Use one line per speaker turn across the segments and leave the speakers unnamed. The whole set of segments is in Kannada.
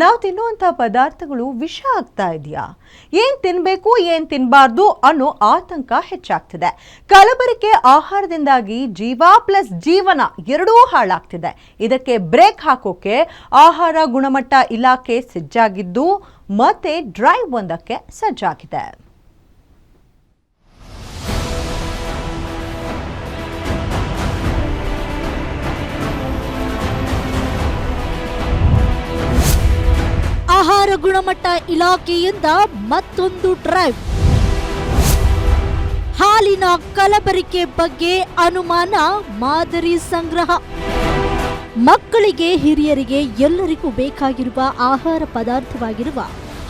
ನಾವು ತಿನ್ನುವಂಥ ಪದಾರ್ಥಗಳು ವಿಷ ಆಗ್ತಾ ಇದೆಯಾ? ಏನು ತಿನ್ನಬೇಕು ಏನು ತಿನ್ನಬಾರ್ದು ಅನ್ನೋ ಆತಂಕ ಹೆಚ್ಚಾಗ್ತಿದೆ. ಕಲಬರಿಕೆ ಆಹಾರದಿಂದಾಗಿ ಜೀವ ಪ್ಲಸ್ ಜೀವನ ಎರಡೂ ಹಾಳಾಗ್ತಿದೆ. ಇದಕ್ಕೆ ಬ್ರೇಕ್ ಹಾಕೋಕೆ ಆಹಾರ ಗುಣಮಟ್ಟ ಇಲಾಖೆ ಸಜ್ಜಾಗಿದ್ದು ಮತ್ತೆ ಡ್ರೈವ್ ಒಂದಕ್ಕೆ ಸಜ್ಜಾಗಿದೆ.
ಆಹಾರ ಗುಣಮಟ್ಟ ಇಲಾಖೆಯಿಂದ ಮತ್ತೊಂದು ಡ್ರೈವ್. ಹಾಲಿನ ಕಲಬರಿಕೆ ಬಗ್ಗೆ ಅನುಮಾನ, ಮಾದರಿ ಸಂಗ್ರಹ. ಮಕ್ಕಳಿಗೆ, ಹಿರಿಯರಿಗೆ ಎಲ್ಲರಿಗೂ ಬೇಕಾಗಿರುವ ಆಹಾರ ಪದಾರ್ಥವಾಗಿರುವ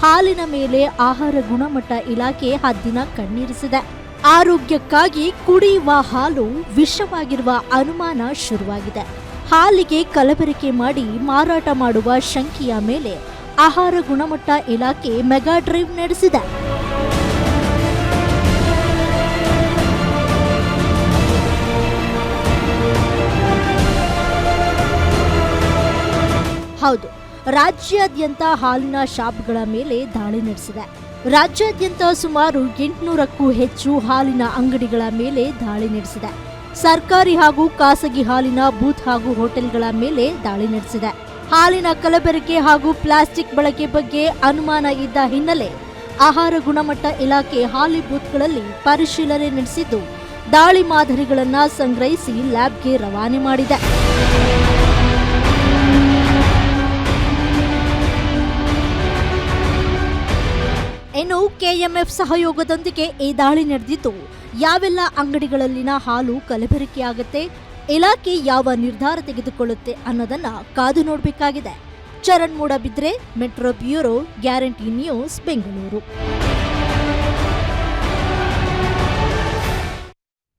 ಹಾಲಿನ ಮೇಲೆ ಆಹಾರ ಗುಣಮಟ್ಟ ಇಲಾಖೆ ಹದ್ದಿನ ಕಣ್ಣೀರಿಸಿದೆ. ಆರೋಗ್ಯಕ್ಕಾಗಿ ಕುಡಿಯುವ ಹಾಲು ವಿಷವಾಗಿರುವ ಅನುಮಾನ ಶುರುವಾಗಿದೆ. ಹಾಲಿಗೆ ಕಲಬೆರಕೆ ಮಾಡಿ ಮಾರಾಟ ಮಾಡುವ ಶಂಕೆಯ ಮೇಲೆ ಆಹಾರ ಗುಣಮಟ್ಟ ಇಲಾಖೆ ಮೆಗಾ ಡ್ರೈವ್ ನಡೆಸಿದೆ. ಹೌದು, ರಾಜ್ಯಾದ್ಯಂತ ಹಾಲಿನ ಶಾಪ್ಗಳ ಮೇಲೆ ದಾಳಿ ನಡೆಸಿದೆ. ರಾಜ್ಯಾದ್ಯಂತ ಸುಮಾರು ಎಂಟುನೂರಕ್ಕೂ ಹೆಚ್ಚು ಹಾಲಿನ ಅಂಗಡಿಗಳ ಮೇಲೆ ದಾಳಿ ನಡೆಸಿದೆ. ಸರ್ಕಾರಿ ಹಾಗೂ ಖಾಸಗಿ ಹಾಲಿನ ಬೂತ್ ಹಾಗೂ ಹೋಟೆಲ್ಗಳ ಮೇಲೆ ದಾಳಿ ನಡೆಸಿದೆ. ಹಾಲಿನ ಕಲಬೆರಕೆ ಹಾಗೂ ಪ್ಲಾಸ್ಟಿಕ್ ಬಳಕೆ ಬಗ್ಗೆ ಅನುಮಾನ ಇದ್ದ ಹಿನ್ನೆಲೆ ಆಹಾರ ಗುಣಮಟ್ಟ ಇಲಾಖೆ ಹಾಲಿ ಬೂತ್ಗಳಲ್ಲಿ ಪರಿಶೀಲನೆ ನಡೆಸಿದ್ದು, ದಾಳಿ ಮಾದರಿಗಳನ್ನು ಸಂಗ್ರಹಿಸಿ ಲ್ಯಾಬ್ಗೆ ರವಾನೆ ಮಾಡಿದೆ. ಇನ್ನು ಕೆಎಂಎಫ್ ಸಹಯೋಗದೊಂದಿಗೆ ಈ ದಾಳಿ ನಡೆದಿದ್ದು, ಯಾವೆಲ್ಲ ಅಂಗಡಿಗಳಲ್ಲಿನ ಹಾಲು ಕಲಬೆರಕೆಯಾಗುತ್ತೆ ಇಲಾಖೆ ಯಾವ ನಿರ್ಧಾರ ತೆಗೆದುಕೊಳ್ಳುತ್ತೆ ಅನ್ನೋದನ್ನ ಕಾದು ನೋಡಬೇಕಾಗಿದೆ. Charan Moodbidri metro bureau guarantee news Bengaluru.